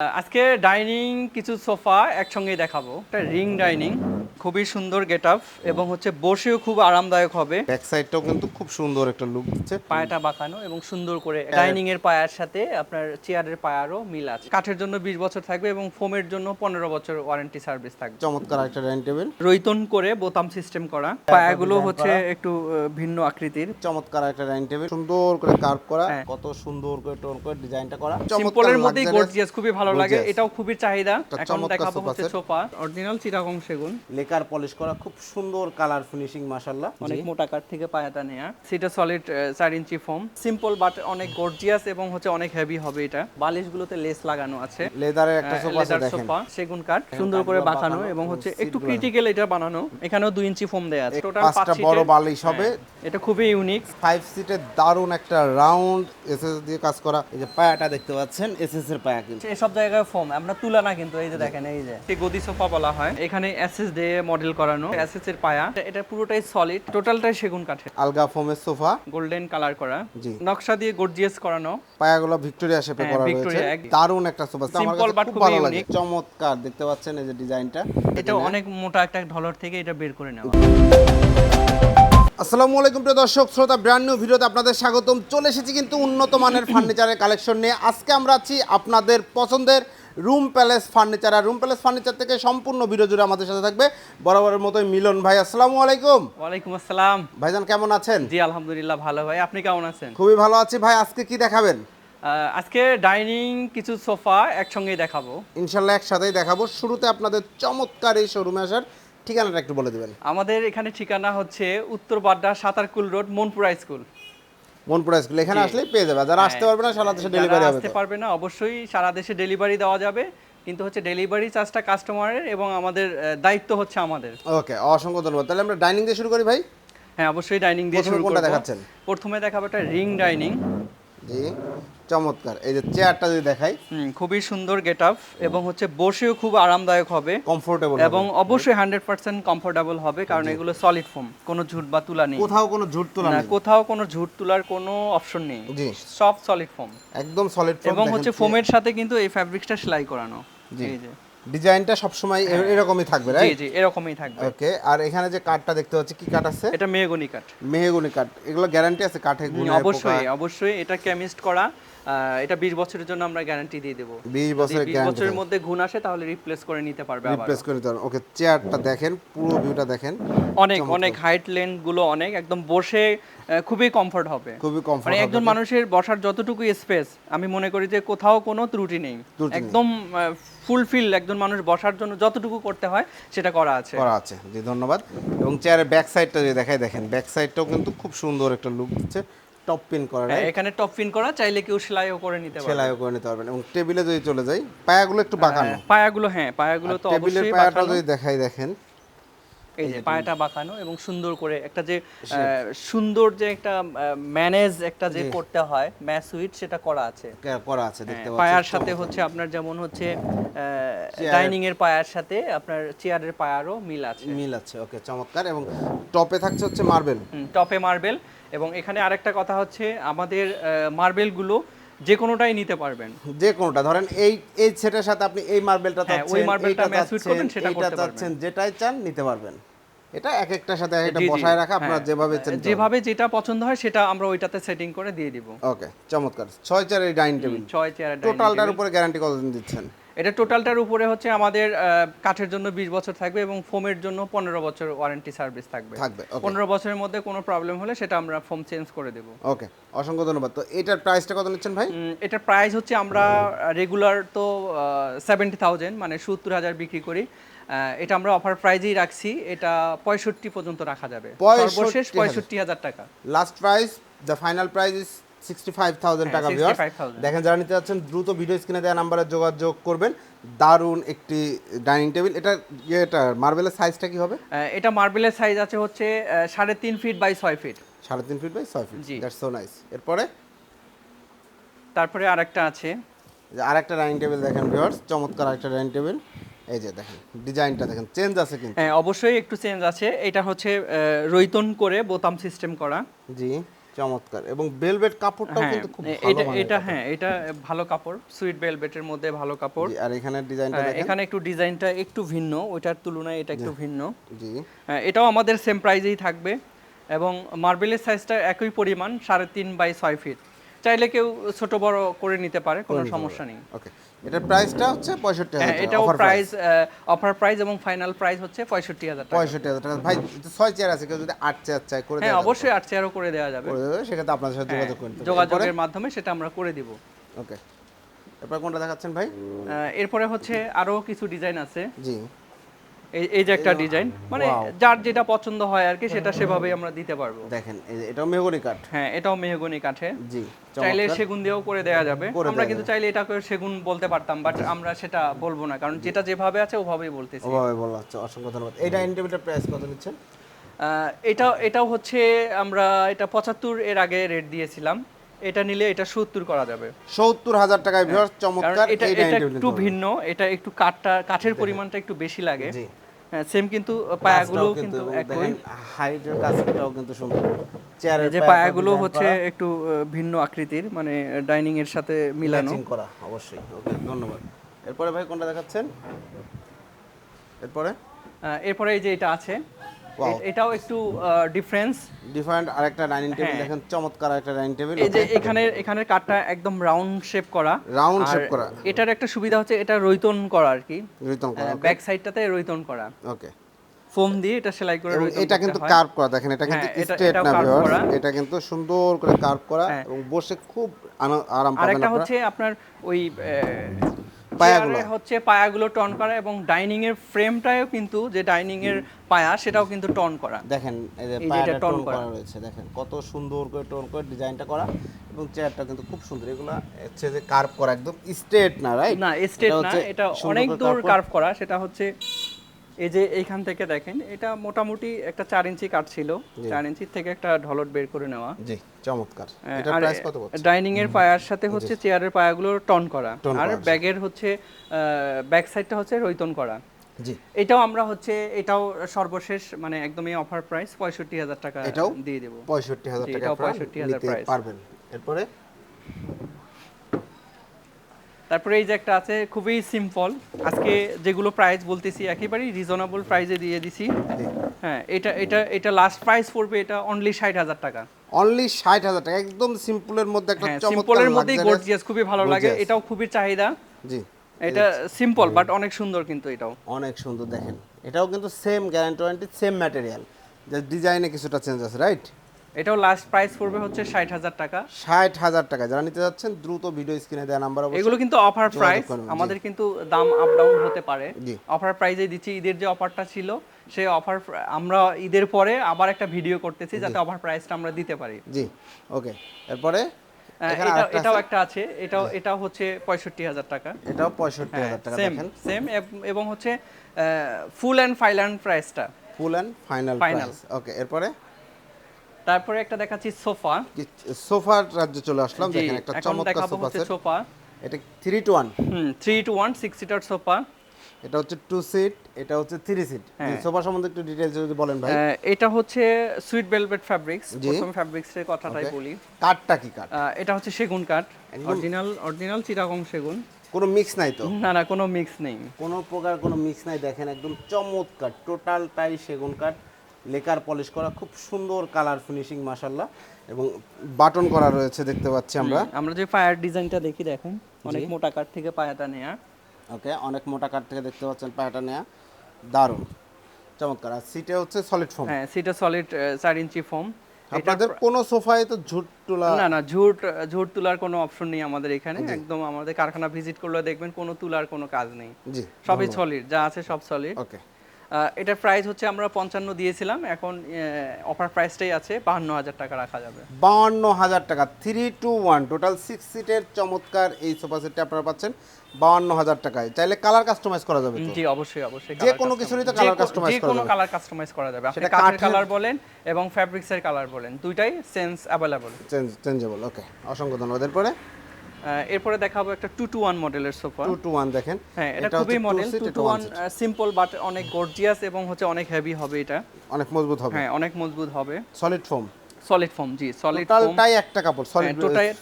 আজকে ডাইনিং কিছু সোফা একসঙ্গে দেখাবো। একটা রিং ডাইনিং। খুবই সুন্দর গেট আপ এবং হচ্ছে বসেও খুব আরামদায়ক হবে। ব্যাক সাইডটাও কিন্তু খুব সুন্দর একটা লুক দিচ্ছে। পায়াটা বাঁকানো এবং সুন্দর করে ডাইনিং এর পায়ার সাথে আপনার চেয়ারের পায়ারও মিল আছে। কাঠের জন্য বিশ বছর থাকবে এবং ফোমের জন্য পনেরো বছর ওয়ারেন্টি সার্ভিস থাকবে। চমৎকার একটা ডাইনিং টেবিল রৈতন করে বোতাম সিস্টেম করা। পায়াগুলো হচ্ছে একটু ভিন্ন আকৃতির। চমৎকার একটা ডাইনিং টেবিল সুন্দর করে কার্ভ করা। হ্যাঁ। কত সুন্দর করে টোন করে ডিজাইনটা করা। সিম্পলের মধ্যেই গর্জিয়াস খুবই ভালো লাগে। এটাও খুবই চাহিদা। এখন দেখাবো হচ্ছে সোফা অরিজিনাল চিটাগং সেগুন। লেকার পলিশ করা খুব সুন্দর কালার ফিনিশিং মাশাআল্লাহ। অনেক মোটা কাঠ থেকে পায়াটা নেয়া। সেটা সলিড চার ইঞ্চি ফোম সিম্পল বাট অনেক গর্জিয়াস এবং হচ্ছে অনেক হেভি হবে এটা। বালিশগুলোতে লেস লাগানো আছে। লেদারের একটা সোফা লেদার দেখেন। সেগুন কাঠ। সুন্দর করে বাঁকানো এবং হচ্ছে একটু ক্রিটিক্যাল এটা বানানো। এখানেও দুই ইঞ্চি ফোম দেয়া আছে। টোটাল পাঁচটা বড় বালিশ হবে। এটা খুবই ইউনিক ফাইভ সিটের দারুণ একটা রাউন্ড এসএস দিয়ে কাজ করা। এই যে পায়াটা দেখতে পাচ্ছেন এসএস এর পায়া কিন্তু। এসব জায়গায় ফোম আমরা তুলা না কিন্তু এই যে দেখেন এই যে। গদি সোফা বলা হয়। এখানে এসএস দিয়ে মডেল করানো। এসএস এর পায়া। এটা- পুরোটাই সলিড টোটালটাই সেগুন কাঠের। আলগা ফোমের সোফা। গোল্ডেন কালার করা। জি। নকশা দিয়ে গর্জিয়াস করানো। পায়াগুলো ভিক্টোরিয়া শেপে করা রয়েছে। দারুণ একটা সোফা। কাছে but খুব ভালো লাগে। চমৎকার। দেখতে পাচ্ছেন এই যে ডিজাইনটা। এটা অনেক মোটা একটা ঢলর থেকে এটা বের করে নেওয়া। আসসালামু আলাইকুম প্রিয় দর্শক শ্রোতা ব্র্যান্ড নিউ ভিডিওতে আপনাদের স্বাগতম। চলে এসেছি কিন্তু উন্নত মানের ফার্নিচারের কালেকশন নিয়ে। আজকে আমরা আছি আপনাদের পছন্দের রুম প্যালেস ফার্নিচার আর রুম প্যালেস ফার্নিচার থেকে সম্পূর্ণ ভিডিও জুড়ে আমাদের সাথে থাকবে বরাবরের মতোই মিলন ভাই। আসসালামু আলাইকুম। ওয়ালাইকুম আসসালাম। ভাইজান কেমন আছেন? জি আলহামদুলিল্লাহ ভালো ভাই। আপনি কেমন আছেন? খুবই ভালো আছি ভাই। আজকে কি দেখাবেন? আজকে ডাইনিং কিছু সোফা একসঙ্গে দেখাবো। ইনশাল্লাহ একসাথেই দেখাবো। শুরুতে আপনাদের চমৎকার এই শোরুমে আসার ঠিকানাটা একটু বলে দিবেন। আমাদের এখানে ঠিকানা হচ্ছে উত্তর Badda Satarkul road Monpura school. Monpura school এখানে আসলে পেয়ে যাবে। যারা আসতে পারবে না সারা দেশে ডেলিভারি হবে আসতে পারবে না অবশ্যই সারা দেশে ডেলিভারি দেওয়া যাবে। কিন্তু হচ্ছে ডেলিভারি চার্জটা কাস্টমারের এবং আমাদের দায়িত্ব হচ্ছে আমাদের। ওকে অসংখ্য ধন্যবাদ। তাহলে আমরা ডাইনিং দিয়ে শুরু করি ভাই? হ্যাঁ অবশ্যই ডাইনিং দিয়ে শুরু করব। দেখাচ্ছেন? প্রথমে দেখাবো একটা রিং ডাইনিং জি। চমৎকার। এই যে চেয়ারটা যদি দেখাই। খুবই সুন্দর গেট আপ এবং হচ্ছে বসেও খুব আরামদায়ক হবে। কমফোর্টেবল এবং অবশ্যই হান্ড্রেড পার্সেন্ট কমফোর্টেবল হবে কারণ এগুলো সলিড ফোম কোনো ঝুট বা তুলা নেই। কোথাও কোনো ঝুট তোলা না নেই। কোথাও কোনো ঝুট তুলার কোনো অপশন নেই। জি। সব সলিড ফোম একদম সলিড ফোম এবং হচ্ছে ফোমের সাথে কিন্তু এই ফ্যাব্রিক্সটা সেলাই করানো। জি। যে। ডিজাইনটা সবসময় এ- এরকমই থাকবে রাইট জি এরকমই থাকবে। ওকে আর এখানে যে কাঠটা দেখতে পাচ্ছি কি কাঠ আছে? এটা মেহগনি কাঠ মেহগুনি কাঠ এগুলো গ্যারান্টি আছে কাঠে অবশ্যই অবশ্যই এটা কেমিস্ট করা। এটা বিশ বছরের জন্য আমরা গ্যারান্টি দিয়ে দেবো। 20 বছরের গ্যারান্টি বছরের মধ্যে ঘুণ আসে তাহলে রিপ্লেস করে নিতে পারবে আবার রিপ্লেস করে দিতে ওকে চেয়ারটা দেখেন পুরো ভিউটা দেখেন। অনেক অনেক হাইট লেন্থগুলো অনেক একদম বসে খুবই কমফর্ট হবে। খুবই কমফর্ট মানে একজন মানুষের বসার যতটুকু স্পেস আমি মনে করি যে কোথাও কোনো ত্রুটি নেই। ত্রুটি নেই। একদম ফুলফিল একজন মানুষ বসার জন্য যতটুকু করতে হয় সেটা করা আছে। করা আছে। জি ধন্যবাদ। এবং চেয়ারের ব্যাক সাইডটা যদি দেখাই দেখেন ব্যাক সাইডটাও কিন্তু খুব সুন্দর একটা লুক দিচ্ছে। টপ পিন করা হ্যাঁ, এখানে টপ পিন করা চাইলে কেউ সেলাইও করে নিতে পারে সেলাইও করে নিতে পারবেন। এবং টেবিলে যদি চলে যাই পায়াগুলো একটু বাঁকানো। হ্যাঁ, পায়াগুলো হ্যাঁ পায়াগুলো তো টেবিলের পায়াটা যদি দেখাই দেখেন। এই যে পায়াটা বাঁকানো এবং সুন্দর করে একটা যে সুন্দর যে একটা ম্যানেজ একটা যে করতে হয় ম্যাচ সুইট সেটা করা আছে। করা আছে দেখতে হ্যাঁ, পাচ্ছেন। পায়ার সাথে হচ্ছে আপনার যেমন হচ্ছে ডাইনিং এর পায়ার সাথে আপনার চেয়ারের পায়ারও মিল আছে। মিল আছে ওকে চমৎকার। এবং টপে থাকছে হচ্ছে মার্বেল। টপে মার্বেল। এবং এখানে আরেকটা কথা হচ্ছে আমাদের মার্বেলগুলো যে কোনোটাই নিতে পারবেন। যে কোনোটা ধরেন এই এই সেটের সাথে আপনি এই মার্বেলটা হ্যাঁ, ওই মার্বেলটা match করবেন, সেটা করতে পারবেন। যেটাই চান নিতে পারবেন। এটা এক একটার সাথে এক একটা বসায় রাখা আপনার হ্যাঁ, যেভাবে চান যেভাবে যেটা পছন্দ হয় সেটা আমরা ওইটাতে সেটিং করে দিয়ে দিব। ওকে চমৎকার। ছয় এই ডাইনিং টেবিল ছয় চেয়ার টোটালটার উপরে গ্যারান্টি কতদিন দিচ্ছেন? এটা টোটালটার উপরে হচ্ছে আমাদের কাঠের জন্য বিশ বছর থাকবে এবং ফোমের জন্য পনেরো বছর ওয়ারেন্টি সার্ভিস থাকবে। থাকবে পনেরো বছরের মধ্যে কোনো প্রবলেম হলে সেটা আমরা ফোম চেঞ্জ করে দেবো। ওকে অসংখ্য ধন্যবাদ। তো এটার প্রাইসটা কত নিচ্ছেন ভাই? এটার প্রাইস হচ্ছে আমরা রেগুলার তো সেভেন্টি থাউজেন্ড মানে সত্তর হাজার বিক্রি করি। এটা আমরা অফার প্রাইজেই রাখছি এটা পঁয়ষট্টি পর্যন্ত রাখা যাবে। সর্বশেষ পঁয়ষট্টি হাজার টাকা। Last price the final price is sixty five thousand টাকা ভিউয়ার্স দেখেন যারা নিতে যাচ্ছেন দ্রুত ভিডিও স্ক্রিনে দেওয়া নাম্বারে যোগাযোগ করবেন। দারুণ একটি ডাইনিং টেবিল এটা এটা মার্বেলের সাইজটা কি হবে? এটা মার্বেলের সাইজ আছে হচ্ছে সাড়ে তিন ফিট বাই ছয় ফিট সাড়ে তিন ফিট বাই ছয় ফিট। দ্যাটস সো নাইস এরপরে? তারপরে আরেকটা আছে। আরেকটা ডাইনিং টেবিল দেখেন ভিউয়ার্স চমৎকার আরেকটা ডাইনিং টেবিল এই যে দেখেন ডিজাইনটা দেখেন। চেঞ্জ আছে কিন্তু। হ্যাঁ অবশ্যই একটু চেঞ্জ আছে। এটা হচ্ছে রৈতন করে বোতাম সিস্টেম করা। জি। চমৎকার। এবং বেলভেট কাপড়টাও হ্যাঁ কিন্তু খুব ভালো এটা এটা হ্যাঁ এটা ভালো কাপড় সুইট বেলভেটের মধ্যে ভালো কাপড়। আর এখানে ডিজাইনটা হ্যাঁ, দেখেন। এখানে একটু ডিজাইনটা একটু ভিন্ন ওইটার তুলনায় এটা একটু ভিন্ন। জি। হ্যাঁ, এটাও আমাদের সেম প্রাইজেই থাকবে। এবং মার্বেলের সাইজটা একই পরিমাণ সাড়ে তিন বাই ছয় ফিট চাইলে কেউ ছোট বড় করে নিতে পারে কোনো সমস্যা নেই। ওকে এটার প্রাইসটা হচ্ছে পঁয়ষট্টি হ্যাঁ হাজার এটাও প্রাইস অফার প্রাইস এবং ফাইনাল প্রাইস হচ্ছে পঁয়ষট্টি হাজার পঁয়ষট্টি হাজার টাকা। ভাই ছয় চেয়ার আছে কেউ যদি আট চেয়ার চাই করে হ্যাঁ অবশ্যই আট চেয়ারও করে দেওয়া যাবে। করে দেবে সেক্ষেত্রে আপনার সাথে হ্যাঁ, যোগাযোগ করতে যোগাযোগের মাধ্যমে সেটা আমরা করে দিব। ওকে এরপর কোনটা দেখাচ্ছেন ভাই? এরপরে হচ্ছে আরও কিছু ডিজাইন আছে। জি। এই যে একটা ডিজাইন মানে যার যেটা পছন্দ হয় আর কি সেটা সেভাবেই আমরা দিতে পারব। দেখেন এটাও মেহগনি কাঠ। হ্যাঁ এটাও মেহগনি কাঠে। জি চাইলে সেগুন দিয়েও করে দেওয়া যাবে। আমরা কিন্তু চাইলে এটাকে সেগুন বলতে পারতাম বাট আমরা সেটা বলব না কারণ যেটা যেভাবে আছে ওভাবেই বলতেছি। ওভাবে বলা হচ্ছে অসংখ্য ধন্যবাদ। এই ডাইনিং টেবিলটার প্রাইস কত নিচ্ছেন? এটা এটাও হচ্ছে আমরা এটা পঁচাত্তর এর আগে রেট দিয়েছিলাম। এটা নিলে এটা সত্তর করা যাবে। সত্তর হাজার টাকায় ভিউয়ার্স চমৎকার এটা এটা একটু ভিন্ন এটা একটু কাঠটা কাঠের পরিমাণটা একটু বেশি লাগে। হ্যাঁ সেম কিন্তু পায়াগুলো কিন্তু একই। হাইটের কাজটাও কিন্তু সুন্দর। চেয়ারের যে পায়াগুলো হচ্ছে একটু ভিন্ন আকৃতির মানে ডাইনিং এর সাথে মিলানো। করা অবশ্যই। ওকে ধন্যবাদ। এরপরে ভাই কোনটা দেখাচ্ছেন? এরপরে? এরপরে এই যে এটা আছে। এটাও একটু ডিফারেন্স ডিফারেন্ট আরেকটা ডাইনিং টেবিল হ্যাঁ। দেখেন চমৎকার একটা ডাইনিং টেবিল এই যে এখানে এখানের কাঠটা একদম রাউন্ড শেপ করা। রাউন্ড শেপ করা। এটার একটা সুবিধা হচ্ছে এটা রৈতন করা আর কি। রিতম করা ব্যাক সাইডটাতে রৈতন করা। ওকে। ফোম দিয়ে এটা সেলাই করে এটা কিন্তু হয়। কার্ভ করা দেখেন এটা কিন্তু হ্যাঁ, স্ট্রেট না carve ভিউয়ার্স করা। এটা কিন্তু সুন্দর করে কার্ভ করা হ্যাঁ। এবং বসে খুব আরাম পাবেন আরেকটা হচ্ছে আপনার ওই পায়াগুলো। হচ্ছে পায়াগুলো টন করা এবং ডাইনিং এর ফ্রেমটাও কিন্তু যে ডাইনিং এর পায়া সেটাও কিন্তু টন করা দেখেন এই যে পায়াটা টোন। করা রয়েছে দেখেন কত সুন্দর করে টন করে ডিজাইনটা করা এবং চেয়ারটা কিন্তু খুব সুন্দর এগুলো হচ্ছে যে কার্ভ করা একদম স্ট্রেট না রাইট না স্ট্রেট না এটা অনেক দূর কার্ভ করা সেটা হচ্ছে এই যে এইখান থেকে দেখেন এটা মোটামুটি একটা চার ইঞ্চি কাঠ ছিল। চার ইঞ্চি থেকে একটা ঢলট বের করে নেওয়া। জি চমৎকার। এটা প্রাইস কত পড়ছে? ডাইনিং এর পায়ার সাথে হচ্ছে চেয়ারের পায়াগুলো টন করা। আর ব্যাগের হচ্ছে ব্যাক সাইডটা হচ্ছে রৈতন করা। জি। এটাও আমরা হচ্ছে এটাও সর্বশেষ মানে একদমই অফার প্রাইস পঁয়ষট্টি হাজার টাকা? দিয়ে দেবো। পঁয়ষট্টি হাজার টাকা 65,000 নিতে price। পারবেন। এরপরে? তারপরে এই যে একটা আছে খুবই সিম্পল আজকে যেগুলো প্রাইস বলতেছি একেবারেই রিজনেবল প্রাইসে দিয়ে দিছি। হ্যাঁ এটা এটা এটা লাস্ট প্রাইস পড়বে এটা অনলি ষাট হাজার টাকা। অনলি ষাট হাজার টাকা একদম সিম্পলের মধ্যে একটা হ্যাঁ সিম্পলের মধ্যেই গর্জিয়াস খুবই ভালো লাগে এটাও খুবই চাহিদা। জি। এটা সিম্পল বাট অনেক সুন্দর কিন্তু এটাও। অনেক সুন্দর দেখেন। এটাও কিন্তু same guarantee warranty same material just ডিজাইনে কিছুটা চেঞ্জ আছে রাইট এটাও লাস্ট প্রাইস পড়বে হচ্ছে ষাট হাজার টাকা। ষাট হাজার টাকা। যারা নিতে যাচ্ছেন দ্রুত ভিডিও স্ক্রিনে দেওয়া নাম্বার এগুলো কিন্তু অফার প্রাইস আমাদের কিন্তু দাম আপ ডাউন হতে পারে। অফার প্রাইজে দিচ্ছি ঈদের যে অফারটা ছিল সেই অফার আমরা ঈদের পরে আবার একটা ভিডিও করতেছি যাতে অফার প্রাইসটা আমরা দিতে পারি। জি। ওকে এরপরে এটা এটাও একটা আছে। এটাও এটাও হচ্ছে পঁয়ষট্টি হাজার টাকা। এটাও পঁয়ষট্টি হাজার টাকা সেম দেখেন। সেম এবং হচ্ছে ফুল অ্যান্ড ফাইনাল প্রাইসটা full and final. Price okay এরপরে? তারপরে একটা দেখাচ্ছি সোফা। সোফার রাজ্যে চলে আসলাম দেখেন একটা চমৎকার সোফা সেট সোফা। এটা three two one hmm three two one six seater sofa. এটা হচ্ছে টু সিট এটা হচ্ছে থ্রি সিট হ্যাঁ। সোফা সম্বন্ধে একটু ডিটেলস যদি বলেন ভাই। এটা হচ্ছে সুইট ভেলভেট ফ্যাব্রিক্স। প্রথম ফ্যাব্রিক্স এর কথাটাই. বলি। কাঠটা কি কাঠ? এটা হচ্ছে সেগুন কাঠ অরিজিনাল অরিজিনাল চিটাগং সেগুন। কোনো মিক্স নাই তো? না না কোনো মিক্স নেই। কোনো প্রকার কোনো মিক্স নাই দেখেন একদম চমৎকার টোটালটাই সেগুন কাঠ। লেকার পলিশ করা খুব সুন্দর কালার ফিনিশিং মাসাল্লাহ এবং বাটন করা রয়েছে দেখতে পাচ্ছি আমরা। আমরা যে পায়ার ডিজাইনটা দেখি দেখেন অনেক মোটা কাঠ থেকে পায়াটা নেয়া। ওকে অনেক মোটা কাঠ থেকে দেখতে পাচ্ছেন পায়াটা নেয়া। দারুণ চমৎকার। আর সিটে হচ্ছে সলিড ফোম হ্যাঁ সেটা সলিড চার ইঞ্চি ফোম আপনাদের কোনো সোফায় তো ঝুট তোলা না না ঝুট ঝুট তোলার কোনো অপশন নেই আমাদের এখানে। একদম আমাদের কারখানা ভিজিট করলে দেখবেন কোনো তুলার কোনো কাজ নেই। জি সবই সলিড যা আছে সব সলিড ওকে। এটার প্রাইস হচ্ছে আমরা পঞ্চান্ন দিয়েছিলাম এখন অফার প্রাইসটাই আছে বাহান্ন হাজার টাকা রাখা যাবে। বাউন্ন হাজার টাকা three two one total six সিটের চমৎকার এই সোফা সেটটা আপনারা পাচ্ছেন বাউন্ন হাজার টাকায়। চাইলে কালার কাস্টমাইজ করা যাবে জি অবশ্যই অবশ্যই যে কোনো কিছুরই তো কালার কাস্টমাইজ কো- customize যে কোনো কালার কাস্টমাইজ করা যাবে। আপনি কাঠের কালার বলেন এবং ফ্যাব্রিক্সের কালার বলেন দুইটাই sense available change changeable okay অসংখ্য ধন্যবাদ। এরপরে? এরপরে দেখাবো একটা টু টু ওয়ান মডেলের সোফা টু টু ওয়ান দেখেন। হ্যাঁ এটা খুবই model two two one. Simple but অনেক গর্জিয়াস এবং হচ্ছে অনেক হেভি হবে এটা। অনেক মজবুত হবে। হ্যাঁ অনেক মজবুত হবে। সলিড ফোম সলিড ফোম জি সলিড ফোম টোটালটাই একটা কাপড় সলিড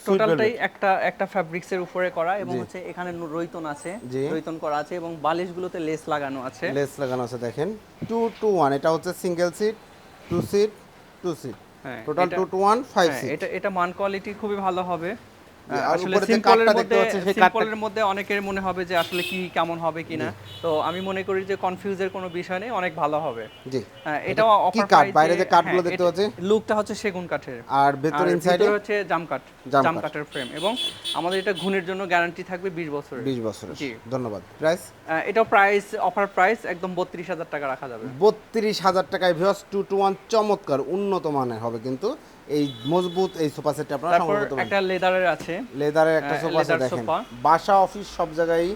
টোটালটাই একটা একটা ফ্যাব্রিক্স এর উপরে করা এবং হচ্ছে এখানে নু- রৈতন আছে জি। রৈতন করা আছে এবং বালিশগুলোতে লেস লাগানো আছে। লেস লাগানো আছে দেখেন। টু টু ওয়ান এটা হচ্ছে single seat two seat two seat হ্যাঁ, total two two one five seat এটা এটা মান কোয়ালিটি খুবই ভালো হবে। আসলে উপরে যে সিম্পলের মধ্যে সিম্পলের মধ্যে অনেকের মনে হবে যে আসলে কি কেমন হবে কিনা। তো আমি মনে করি যে কনফিউজের কোনো বিষয় নেই অনেক ভালো হবে। জি। হ্যাঁ, এটাও অফার? বাইরে যে কাঠগুলো দেখতে পাচ্ছি? লুকটা হচ্ছে সেগুন কাঠের। আর ভেতর আর ইনসাইডে হচ্ছে জাম কাঠ জাম কাঠের ফ্রেম এবং আমাদের এটা ঘুণের জন্য গ্যারান্টি থাকবে 20 বছরের। বিশ বছরের। জি। ধন্যবাদ। প্রাইস এটাও প্রাইস অফার প্রাইস একদম বত্রিশ হাজার টাকা রাখা যাবে। বত্রিশ হাজার টাকায় ভিওস টু টু ওয়ান চমৎকার উন্নত মানের হবে কিন্তু। এই মজবুত এই সোফা সেট আপনারা সংগ্রহ করতে পারেন একটা লেদারের আছে। লেদারের একটা হ্যাঁ, সোফা সেট দেখেন। বাসা অফিস সব জায়গায়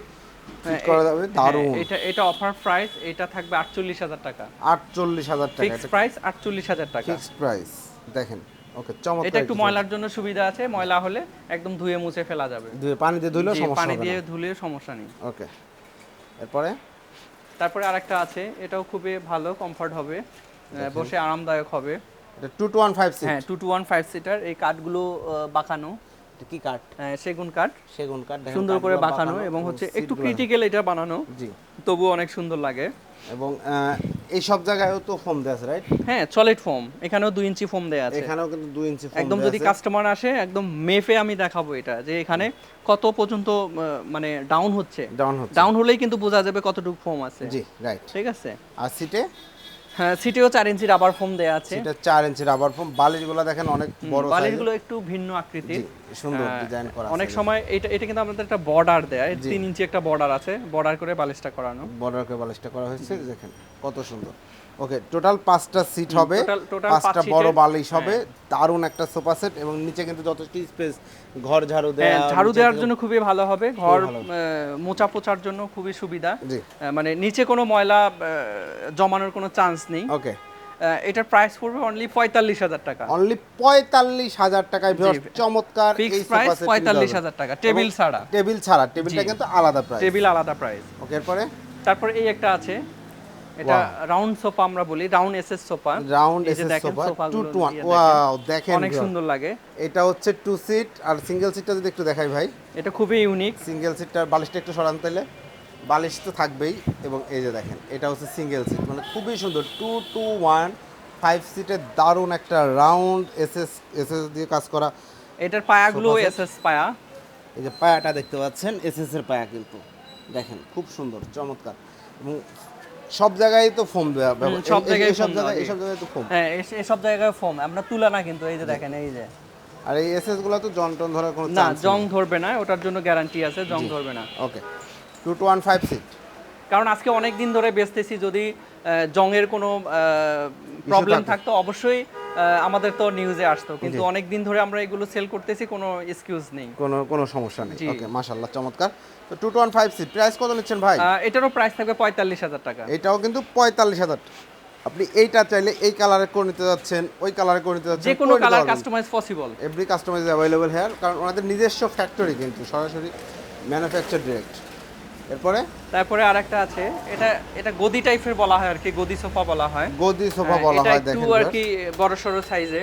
ফিট হ্যাঁ, করা যাবে হ্যাঁ, দারুণ। এটা এটা অফার প্রাইস এটা থাকবে আটচল্লিশ হাজার টাকা। আটচল্লিশ হাজার টাকা। ফিক্স প্রাইস আটচল্লিশ হাজার টাকা। ফিক্সড প্রাইস দেখেন ওকে চমৎকার এটা একটু ময়লার জন্য সুবিধা আছে ময়লা হলে একদম ধুয়ে মুছে ফেলা যাবে। ধুয়ে পানি দিয়ে ধুইলেও সমস্যা পানি দিয়ে ধুলে সমস্যা নেই। ওকে এরপরে? তারপরে আরেকটা আছে এটাও খুবই ভালো কমফর্ট হবে বসে আরামদায়ক হবে। হ্যাঁ two two one five seater এই কাঠগুলো বাঁকানো। কি কাঠ? সেগুন কাঠ। সেগুন কাঠ সুন্দর করে বাঁকানো এবং হচ্ছে একটু ক্রিটিক্যাল এটা বানানো। জি। তবুও অনেক সুন্দর লাগে। এবং এই সব জায়গায়ও তো ফোম দেওয়া আছে রাইট হ্যাঁ সলিড ফোম এখানেও ইঞ্চি ফোম দেয়া আছে। এখানেও কিন্তু দুই ইঞ্চি ফোম একদম যদি কাস্টমার আসে একদম মেপে আমি দেখাবো এটা যে এখানে কত পর্যন্ত মানে ডাউন হচ্ছে। ডাউন হচ্ছে। ডাউন হলেই কিন্তু বোঝা যাবে কতটুকু ফোম আছে। জি রাইট ঠিক আছে? আর সিটে হ্যাঁ সিটেও চার ইঞ্চি রাবার ফোম দেয়া আছে। এটা চার ইঞ্চি রাবার ফোম বালিশগুলো দেখেন অনেক বড় বালিশগুলো একটু ভিন্ন আকৃতির। সুন্দর ডিজাইন করা অনেক সময় এটা এটা কিন্তু আমাদের একটা বর্ডার দেয়। তিন ইঞ্চি একটা বর্ডার আছে বর্ডার করে বালিশটা করানো। বর্ডার করে বালিশটা করা হয়েছে দেখেন কত সুন্দর। ওকে টোটাল পাঁচটা সিট হবে। পাঁচটা বড় বালিশ হবে। দারুণ একটা সোফা সেট এবং নিচে কিন্তু যথেষ্ট স্পেস ঘর ঝাড়ু হ্যাঁ দেওয়া ঝাড়ু দেওয়ার জন্য খুবই ভালো হবে। ঘর মোচা পোচার জন্য খুবই সুবিধা। মানে নিচে কোনো ময়লা জমানোর কোনো চান্স নেই। ওকে এটার প্রাইস পড়বে অনলি পঁয়তাল্লিশ হাজার টাকা। অনলি পঁয়তাল্লিশ হাজার টাকায় চমৎকার ফিক্স এই প্রাইস সোফা সেট পঁয়তাল্লিশ হাজার টাকা টেবিল ছাড়া। টেবিল ছাড়া টেবিলটা কিন্তু আলাদা প্রাইস টেবিল আলাদা প্রাইস ওকে এরপরে? তারপর এই একটা আছে। এটা রাউন্ড সোফা আমরা বলি round SS sofa round SS sofa 2 two 1 wow দেখেন অনেক সুন্দর লাগে। এটা হচ্ছে টু সিট আর সিঙ্গেল সিটটা যদি একটু দেখাই ভাই। এটা খুবই ইউনিক সিঙ্গেল সিটটার বালিশটা একটু সরান তাইলে। বালিশ তো থাকবেই এবং এই যে দেখেন এটা হচ্ছে সিঙ্গেল সিট মানে খুবই সুন্দর। টু টু ওয়ান ফাইভ সিটের দারুণ একটা রাউন্ড এসএস এসএস দিয়ে কাজ করা এটার পায়াগুলো? এসএস পায়া। এই যে পায়াটা দেখতে পাচ্ছেন এসএস এর পায়া কিন্তু। দেখেন খুব সুন্দর চমৎকার। এবং সব জায়গায় তো ফোম সব জায়গায় সব জায়গায় এইসব জায়গায় তো ফোম। হ্যাঁ এসব জায়গায় ফোম। আমরা তুলা না কিন্তু এই যে দেখেন এই যে। আর এই এসএসগুলো তো জং টন ধরার কোনো না জং ধরবে না ওটার জন্য গ্যারান্টি আছে জং ধরবে না। Okay two two one five seat কারণ আজকে অনেক দিন ধরে বেচতেছি যদি জং জংয়ের কোনো প্রবলেম থাকতো অবশ্যই আমাদের তো নিউজে আসতো। কিন্তু অনেক দিন ধরে আমরা এগুলো সেল করতেছি কোনো এক্সকিউজ নেই। কোনো কোনো সমস্যা নেই। ওকে মাশাল্লাহ চমৎকার। তো two two one five seat price কত নিচ্ছেন ভাই? এটারও প্রাইস থাকবে পঁয়তাল্লিশ হাজার টাকা। এটাও কিন্তু পঁয়তাল্লিশ হাজার। আপনি এইটা চাইলে এই কালারে করে নিতে যাচ্ছেন ওই কালারে করে নিতে যাচ্ছেন যে কোনো colour customise possible every customise available here কারণ ওনাদের নিজস্ব ফ্যাক্টরি কিন্তু সরাসরি ম্যানুফ্যাকচার ডিরেক্ট এরপরে? তারপরে আরেকটা আছে। এটা এটা গদি টাইপের বলা হয় আর কি গদি সোফা বলা হয়। গদি সোফা হ্যাঁ, বলা এটা হয় একটু দেখেন আর কি বড় সড়ো সাইজে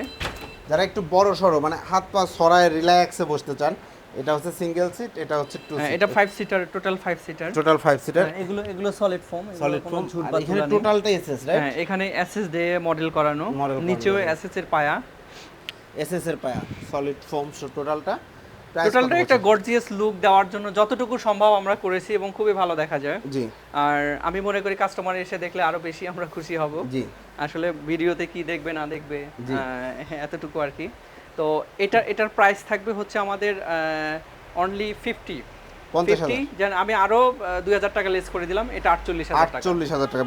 যারা একটু বড় সরো মানে হাত পা সরায় রিল্যাক্সে বসতে চান এটা হচ্ছে সিঙ্গেল সিট এটা হচ্ছে টু হ্যাঁ এটা five seater total five seater total five seater এগুলো এগুলো সলিড ফোম সলিড ফোম এখানে টোটালটা এসএস রাইট হ্যাঁ এখানে এসএস দিয়ে মডেল করানো। নিচেও. এসএস এর পায়া। এসএস এর পায়া সলিড ফোম টোটালটা টোটালটা একটা গর্জিয়াস লুক দেওয়ার জন্য যতটুকু সম্ভব আমরা করেছি এবং খুবই ভালো দেখা যায়। জি। আর আমি মনে করি কাস্টমার এসে দেখলে আরও বেশি আমরা খুশি হব। জি। আসলে ভিডিওতে কি দেখবে না দেখবে এতটুকু আর কি। তো এটা এটার প্রাইস থাকবে হচ্ছে আমাদের অনলি ফিফটি আমি আরও দুই হাজার টাকা লেস করে দিলাম এটা আটচল্লিশ হাজার টাকা। আটচল্লিশ হাজার টাকা।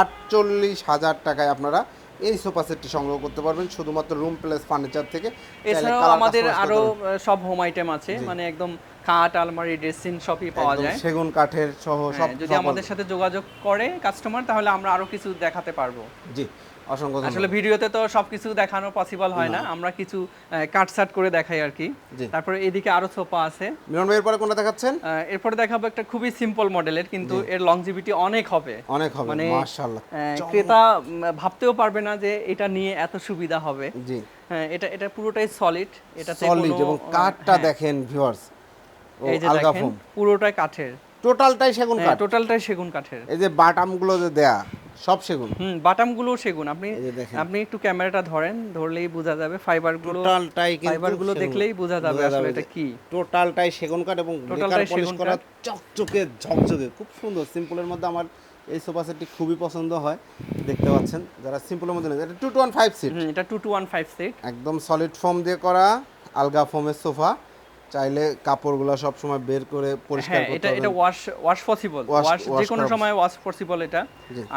আটচল্লিশ হাজার টাকায় আপনারা এই সোফা সেটটি সংগ্রহ করতে পারবেন শুধুমাত্র রুম প্লাস ফার্নিচার থেকে। এছাড়াও আমাদের আরও সব হোম আইটেম আছে মানে একদম কাঠ আলমারি ড্রেসিং সবই পাওয়া যায়। সেগুন কাঠের সহ সব হ্যাঁ, যদি আমাদের সাথে যোগাযোগ করে কাস্টমার তাহলে আমরা আরও কিছু দেখাতে পারব। জি। অসংখ্য। আসলে ভিডিওতে তো সবকিছু দেখানো পসিবল হয় না। আমরা কিছু কাট সাট করে দেখাই আর কি। তারপরে এদিকে আরও সোফা আছে। মিলন ভাই এরপরে কোনটা দেখাচ্ছেন? এরপরে দেখাবো একটা খুবই সিম্পল মডেলের কিন্তু এর লংজিভিটি অনেক হবে। অনেক হবে মানে মাশাআল্লাহ। ক্রেতা ভাবতেও পারবে না যে এটা নিয়ে এত সুবিধা হবে। জি। হ্যাঁ এটা এটা পুরোটাই সলিড এটাতে সলিড এবং কাঠটা হ্যাঁ, দেখেন ভিউয়ার্স এই যে দেখেন পুরোটাই কাঠের। টোটালটাই সেগুন কাঠ। টোটালটাই সেগুন কাঠের। এই যে বাটামগুলো যে দেয়া সব সেগুন। হুম বাটামগুলো সেগুন। আপনি। আপনি একটু ক্যামেরাটা ধরেন ধরলেই বোঝা যাবে। ফাইবারগুলো টোটালটাই ফাইবারগুলো। দেখলেই বোঝা যাবে আসলে এটা কি। টোটালটাই সেগুন কাঠ এবং টোটালটাই পলিশ সেগুন করা চকচকে ঝকঝকে খুব সুন্দর। সিম্পলের মধ্যে আমার এই সোফা সেটটি খুবই পছন্দ হয়। দেখতে পাচ্ছেন যারা সিম্পলের মধ্যে নেন এটা two two one five seat hmm, এটা two two one five seat একদম সলিড ফোম দিয়ে করা আলগা ফোমের সোফা। চাইলে কাপড়গুলো সব সময় বের করে পরিষ্কার হ্যাঁ করতে এটা এটা ওয়াশ ওয়াশ পসিবল ওয়াশ যে কোনো সময় ওয়াশ পসিবল এটা।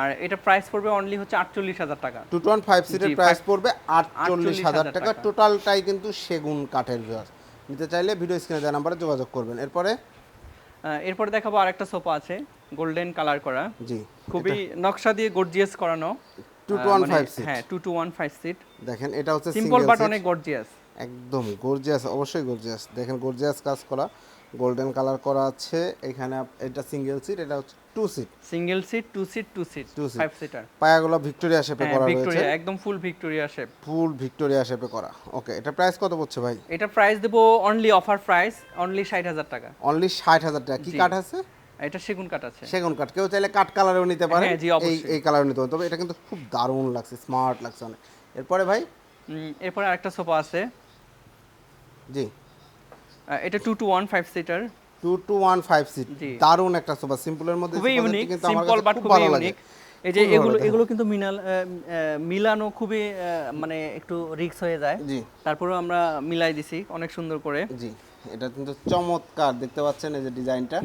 আর এটা প্রাইস পড়বে অনলি হচ্ছে আটচল্লিশ হাজার টাকা। টু টু ওয়ান ফাইভ সিটের প্রাইস পড়বে আটচল্লিশ হাজার টাকা। টাকা। টোটালটাই কিন্তু সেগুন কাঠের ভিউয়ার্স নিতে চাইলে ভিডিও স্ক্রিনে দেওয়া নাম্বারে যোগাযোগ করবেন। এরপরে? এরপরে দেখাবো আরেকটা সোফা আছে গোল্ডেন কালার করা। জি খুবই নকশা দিয়ে গর্জিয়াস করানো। টু আহ, টু ওয়ান মানে- সিট হ্যাঁ two two one five seat দেখেন এটা হচ্ছে সিম্পল বাট অনেক গর্জিয়াস একদম গর্জিয়াস অবশ্যই গর্জিয়াস দেখেন গর্জিয়াস কাজ করা গোল্ডেন কালার করা আছে। এখানে এটা সিঙ্গেল সিট এটা হচ্ছে two seat single seat two seat two seat Two seat। Five seater পায়াগুলো Victoria শেপে করা রয়েছে। একদম full Victoria shape full Victoria শেপে করা। ওকে এটা প্রাইস কত পড়ছে ভাই? এটা প্রাইস দেবো অনলি অফার প্রাইস অনলি ষাট হাজার টাকা। অনলি ষাট হাজার টাকা। কি। কাঠ আছে? এটা সেগুন কাঠ আছে। সেগুন কাঠ। কেউ চাইলে কাঠ কালারেও নিতে পারে হ্যাঁ, এই অবশ্যই। এই কালারও নিতে পারে তবে এটা কিন্তু খুব দারুণ লাগছে স্মার্ট লাগছে অনেক। এরপরে ভাই? এরপরে আরেকটা সোফা আছে। জি। এটা two two one five seater two two one five seat. দারুণ একটা সোফা সিম্পলের মধ্যে খুবই ইউনিক সিম্পল বাট খুবই ইউনিক এই যে এগুলো এগুলো কিন্তু মিনাল মিলানো খুবই মানে একটু রিক্স হয়ে যায়। জি। তারপরেও আমরা মিলাই দিছি অনেক সুন্দর করে। জি। এটা কিন্তু চমৎকার দেখতে পাচ্ছেন এই যে ডিজাইনটা।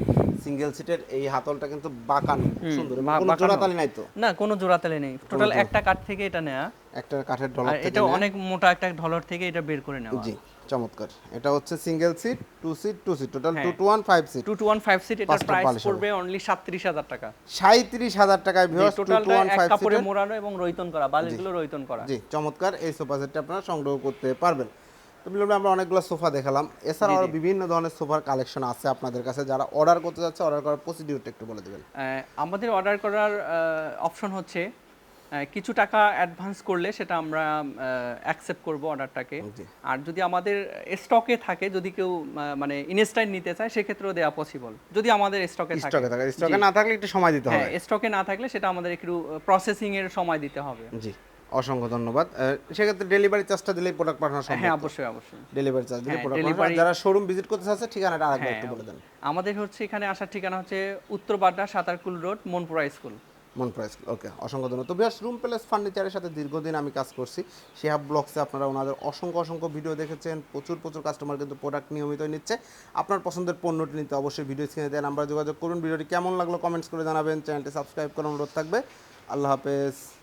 সিঙ্গেল সিটের এই হাতলটা কিন্তু বাঁকানো সুন্দর। কোনো জোড়াতালি নাই তো? না কোনো জোড়াতালি নেই। টোটাল একটা কাঠ থেকে এটা নেয়া। একটা কাঠের থেকে এটা অনেক মোটা একটা ঢলর থেকে এটা বের করে নেওয়া। জি। চমৎকার। এটা হচ্ছে single seat two seat two seat total. Two two one five seat two two one five seat এটার প্রাইস পড়বে অনলি সাতত্রিশ হাজার টাকা। সাঁত্রিশ হাজার টাকায় viewers two two one five কাপড়ে মোড়ানো এবং রৈতন করা বালিশগুলো রৈতন করা। জি চমৎকার। এই সোফা সেটটা আপনারা সংগ্রহ করতে পারবেন। তো ভাই, আমরা অনেকগুলো সোফা দেখালাম। এছাড়াও আরও বিভিন্ন ধরনের সোফার কালেকশন আছে আপনাদের কাছে। যারা অর্ডার করতে যাচ্ছে অর্ডার করার প্রসিডিউরটা একটু বলে দেবেন। আমাদের অর্ডার করার অপশন হচ্ছে কিছু টাকা অ্যাডভান্স করলে সেটা আমরা অ্যাকসেপ্ট করব অর্ডারটাকে আর যদি আমাদের স্টকে থাকে যদি কেউ মানে ইনস্ট্যান্ট নিতে চায় সেক্ষেত্রেও দেওয়া পসিবল যদি আমাদের স্টকে থাকে। স্টকে থাকে স্টকে না থাকলে একটু সময় দিতে হ্যাঁ হবে। স্টকে না থাকলে সেটা আমাদের একটু প্রসেসিং এর সময় দিতে হবে। জি অসংখ্য ধন্যবাদ। সেক্ষেত্রে ডেলিভারি চার্জটা দিলেই প্রোডাক্ট পাঠানো সম্ভব হ্যাঁ অবশ্যই অবশ্যই। ডেলিভারি চার্জ দিলে হ্যাঁ, প্রোডাক্ট delivery- যারা শোরুম ভিজিট করতে চাচ্ছে ঠিকানাটা আরেকবার হ্যাঁ একটু বলে দেন। আমাদের হচ্ছে এখানে আসার ঠিকানা হচ্ছে উত্তর বাড্ডা সাতারকুল রোড মনপুরা স্কুল। মন প্রাইস, ওকে, অসংখ্য ধন্যবাদ। তো বিয়াস, রুম প্যালেস ফার্নিচারের সাথে দীর্ঘদিন আমি কাজ করছি। শেহাব ব্লগসে আপনারা ওনাদের অসংখ্য অসংখ্য ভিডিও দেখেছেন। প্রচুর প্রচুর কাস্টমার কিন্তু প্রোডাক্ট নিয়মিত নিচ্ছে। আপনার পছন্দের পণ্যটি নিতে অবশ্যই ভিডিও স্ক্রিনে দেন আমরা যোগাযোগ করুন। ভিডিওটি কেমন লাগল কমেন্টস করে জানাবেন। চ্যানেলটি সাবস্ক্রাইব করার অনুরোধ থাকবে। আল্লাহ হাফেজ।